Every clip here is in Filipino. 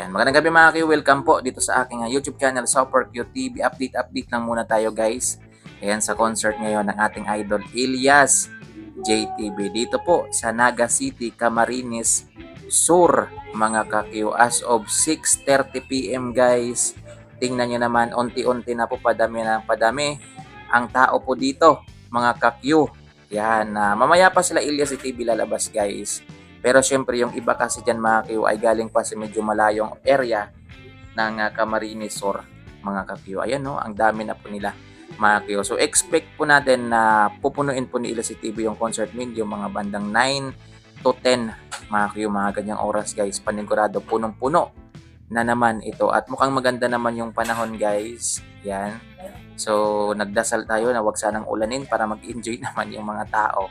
Ayan, magandang gabi mga kayo. Welcome po dito sa aking ah, YouTube channel, Super Cute TV. Update, update lang muna tayo guys. Ayan, sa concert ngayon ng ating idol, Ilyas JTB. Dito po sa Naga City, Camarines Sur, mga kakyo. As of 6.30pm guys. Tingnan nyo naman, unti-unti na po padami na padami ang tao po dito, mga kakyo. Yan, ah, mamaya pa sila Ilyas TV lalabas guys. Pero syempre yung iba kasi dyan mga kiyo ay galing pa sa medyo malayong area ng uh, Camarines Sur mga kakiyo. Ayan no, ang dami na po nila mga kiyo. So expect po natin na pupunuin po ni Ila TV yung concert video mga bandang 9 to 10 mga kiyo, mga ganyang oras guys. Panigurado punong-puno na naman ito. At mukhang maganda naman yung panahon guys. Yan. So nagdasal tayo na wag sanang ulanin para mag-enjoy naman yung mga tao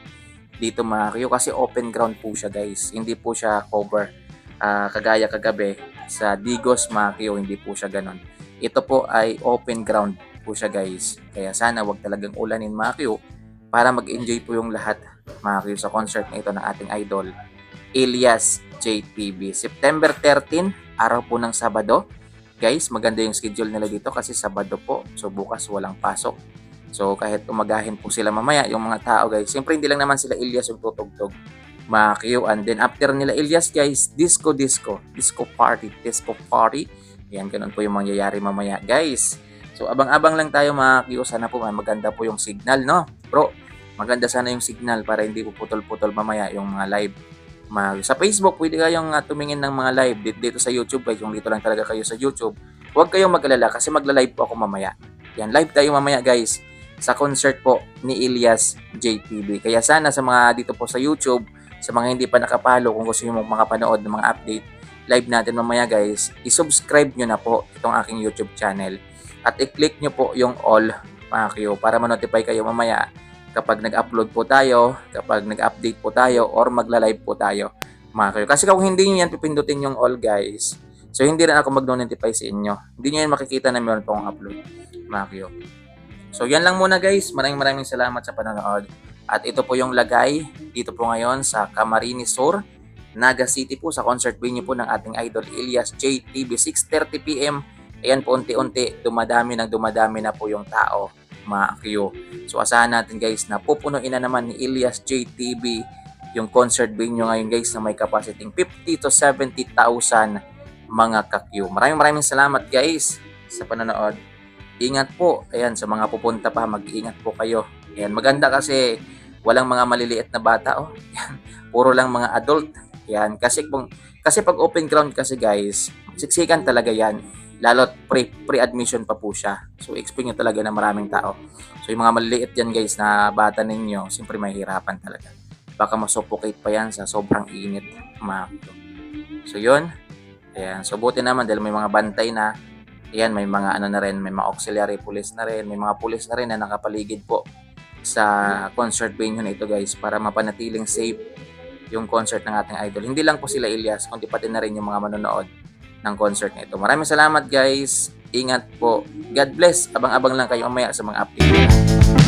dito kayo kasi open ground po siya guys. Hindi po siya cover ah, kagaya kagabi sa Digos kayo, hindi po siya ganon. Ito po ay open ground po siya guys. Kaya sana wag talagang ulanin kayo para mag-enjoy po yung lahat kayo sa concert na ito ng ating idol Elias JTB. September 13, araw po ng Sabado. Guys, maganda yung schedule nila dito kasi Sabado po. So bukas walang pasok. So kahit umagahin po sila mamaya, yung mga tao guys, siyempre hindi lang naman sila Ilyas yung tutugtog. Q. And then after nila Ilyas guys, disco disco, disco party, disco party. Yan, ganun po yung mangyayari mamaya guys. So abang-abang lang tayo mga Q. Sana po may maganda po yung signal, no? Bro, maganda sana yung signal para hindi po putol-putol mamaya yung mga live. Mga, sa Facebook, pwede kayong uh, tumingin ng mga live dito, sa YouTube. Guys, kung dito lang talaga kayo sa YouTube, huwag kayong mag-alala kasi magla-live po ako mamaya. Yan, live tayo mamaya guys sa concert po ni Ilyas JTV. Kaya sana sa mga dito po sa YouTube, sa mga hindi pa nakapalo, kung gusto nyo makapanood ng mga update, live natin mamaya guys, isubscribe nyo na po itong aking YouTube channel. At i-click nyo po yung all mga kayo para ma-notify kayo mamaya kapag nag-upload po tayo, kapag nag-update po tayo, or magla-live po tayo mga kayo. Kasi kung hindi nyo yan pipindutin yung all guys, so hindi rin ako mag-notify sa inyo. Hindi nyo yan makikita na meron po akong upload mga kayo. So yan lang muna guys. Maraming maraming salamat sa panonood. At ito po yung lagay dito po ngayon sa Camarines Sur, Naga City po sa concert venue po ng ating idol Elias JTV 6.30pm. Ayan po unti-unti dumadami ng dumadami na po yung tao mga Q. So asahan natin guys na pupunuin na naman ni Elias JTV yung concert venue ngayon guys na may capacity 50 to 70,000 mga ka-Q. Maraming maraming salamat guys sa panonood ingat po. Ayan, sa mga pupunta pa, mag-iingat po kayo. Ayan, maganda kasi walang mga maliliit na bata. Oh. Ayan, puro lang mga adult. Ayan, kasi, kung, kasi pag open ground kasi guys, siksikan talaga yan. Lalo't pre, pre-admission pa po siya. So, expect nyo talaga na maraming tao. So, yung mga maliliit yan guys na bata ninyo, siyempre mahirapan talaga. Baka masuffocate pa yan sa sobrang init. Mga So, yun. Ayan, so buti naman dahil may mga bantay na Ayan, may mga ano na rin, may mga auxiliary police na rin, may mga police na rin na nakapaligid po sa concert venue na ito guys para mapanatiling safe yung concert ng ating idol. Hindi lang po sila Ilyas, kundi pati na rin yung mga manonood ng concert na ito. Maraming salamat guys. Ingat po. God bless. Abang-abang lang kayo mamaya sa mga update.